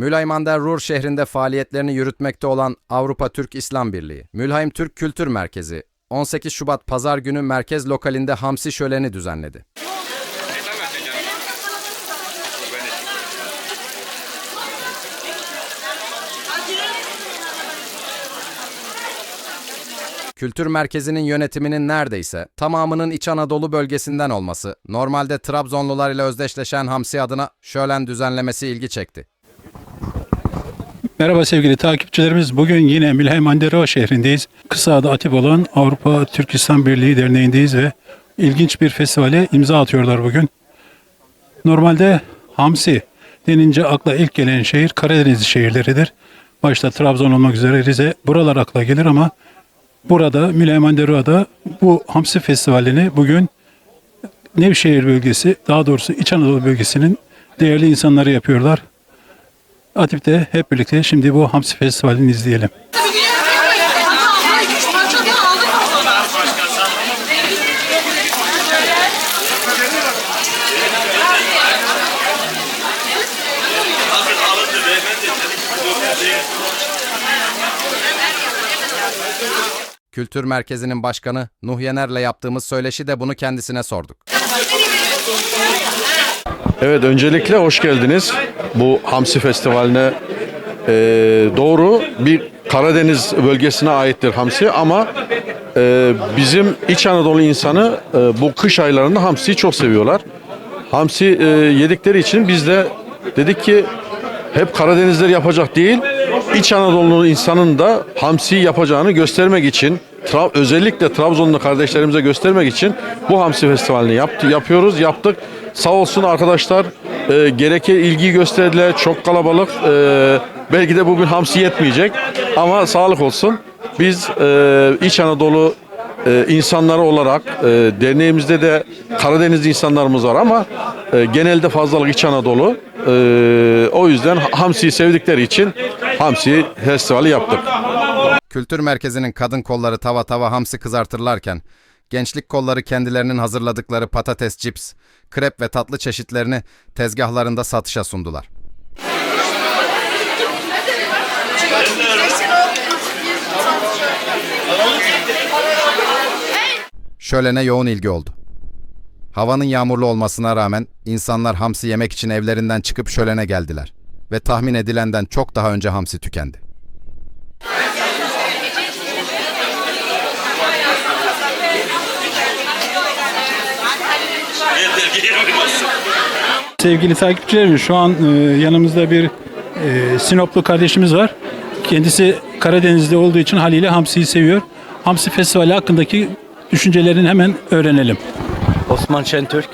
Mülheimander Ruhr şehrinde faaliyetlerini yürütmekte olan Avrupa Türk İslam Birliği, Mülheim Türk Kültür Merkezi, 18 Şubat Pazar günü merkez lokalinde Hamsi Şöleni düzenledi. Kültür merkezinin yönetiminin neredeyse tamamının İç Anadolu bölgesinden olması, normalde Trabzonlular ile özdeşleşen Hamsi adına şölen düzenlemesi ilgi çekti. Merhaba sevgili takipçilerimiz. Bugün yine Mülheim Anderova şehrindeyiz. Kısa adı Atip olan Avrupa Türk İslam Birliği Derneği'ndeyiz ve ilginç bir festivale imza atıyorlar bugün. Normalde Hamsi denince akla ilk gelen şehir Karadeniz şehirleridir. Başta Trabzon olmak üzere Rize buralar akla gelir ama burada Mülheim Anderova'da bu Hamsi Festivali'ni bugün Nevşehir bölgesi daha doğrusu İç Anadolu bölgesinin değerli insanları yapıyorlar. Atip'te hep birlikte şimdi bu Hamsi Festivali'ni izleyelim. Kültür Merkezi'nin başkanı Nuh Yener'le yaptığımız söyleşi de bunu kendisine sorduk. Evet öncelikle hoş geldiniz bu Hamsi Festivali'ne. Ee, doğru bir Karadeniz bölgesine aittir Hamsi ama e, bizim İç Anadolu insanı e, bu kış aylarında Hamsi'yi çok seviyorlar. Hamsi e, yedikleri için biz de dedik ki hep Karadenizler yapacak değil, İç Anadolu insanın da Hamsi yapacağını göstermek için Tra- özellikle Trabzonlu kardeşlerimize göstermek için bu Hamsi Festivali'ni yaptı, yapıyoruz, yaptık. Sağ olsun arkadaşlar e, gereken ilgi gösterdiler. Çok kalabalık. E, belki de bugün Hamsi yetmeyecek ama sağlık olsun. Biz e, İç Anadolu e, insanları olarak e, derneğimizde de Karadeniz insanlarımız var ama e, genelde fazlalık İç Anadolu. E, o yüzden Hamsi'yi sevdikleri için Hamsi Festivali yaptık. Kültür Merkezi'nin kadın kolları tava tava hamsi kızartırlarken, gençlik kolları kendilerinin hazırladıkları patates, cips, krep ve tatlı çeşitlerini tezgahlarında satışa sundular. Şölene yoğun ilgi oldu. Havanın yağmurlu olmasına rağmen insanlar hamsi yemek için evlerinden çıkıp şölene geldiler ve tahmin edilenden çok daha önce hamsi tükendi. Sevgili takipçilerimiz şu an e, yanımızda bir e, Sinoplu kardeşimiz var. Kendisi Karadeniz'de olduğu için haliyle Hamsi'yi seviyor. Hamsi Festivali hakkındaki düşüncelerini hemen öğrenelim. Osman Şentürk.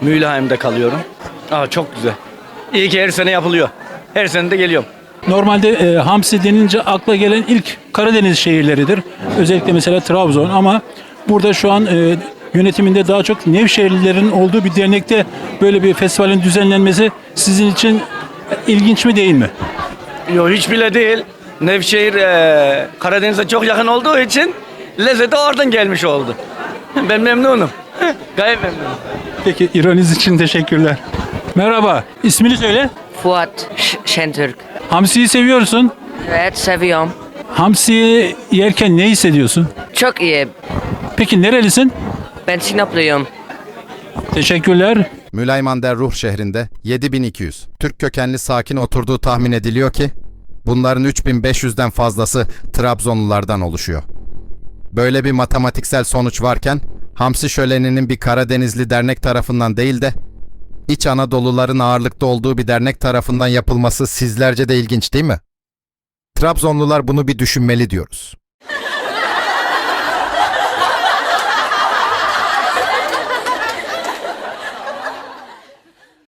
Mülheim'de kalıyorum. Aa çok güzel. İyi ki her sene yapılıyor. Her sene de geliyorum. Normalde e, Hamsi denince akla gelen ilk Karadeniz şehirleridir. Özellikle mesela Trabzon ama burada şu an e, yönetiminde daha çok Nevşehirlilerin olduğu bir dernekte böyle bir festivalin düzenlenmesi sizin için ilginç mi değil mi? Yok hiç bile değil. Nevşehir eee, Karadeniz'e çok yakın olduğu için lezzeti oradan gelmiş oldu. Ben memnunum. Gayet memnunum. Peki ironiz için teşekkürler. Merhaba, ismini söyle. Fuat Ş- Şentürk. Hamsiyi seviyorsun. Evet seviyorum. Hamsiyi yerken ne hissediyorsun? Çok iyi. Peki nerelisin? Ben Sinopluyum. Teşekkürler. Müleymander Ruh şehrinde 7200 Türk kökenli sakin oturduğu tahmin ediliyor ki bunların 3500'den fazlası Trabzonlulardan oluşuyor. Böyle bir matematiksel sonuç varken Hamsi Şöleni'nin bir Karadenizli dernek tarafından değil de İç Anadoluların ağırlıkta olduğu bir dernek tarafından yapılması sizlerce de ilginç değil mi? Trabzonlular bunu bir düşünmeli diyoruz.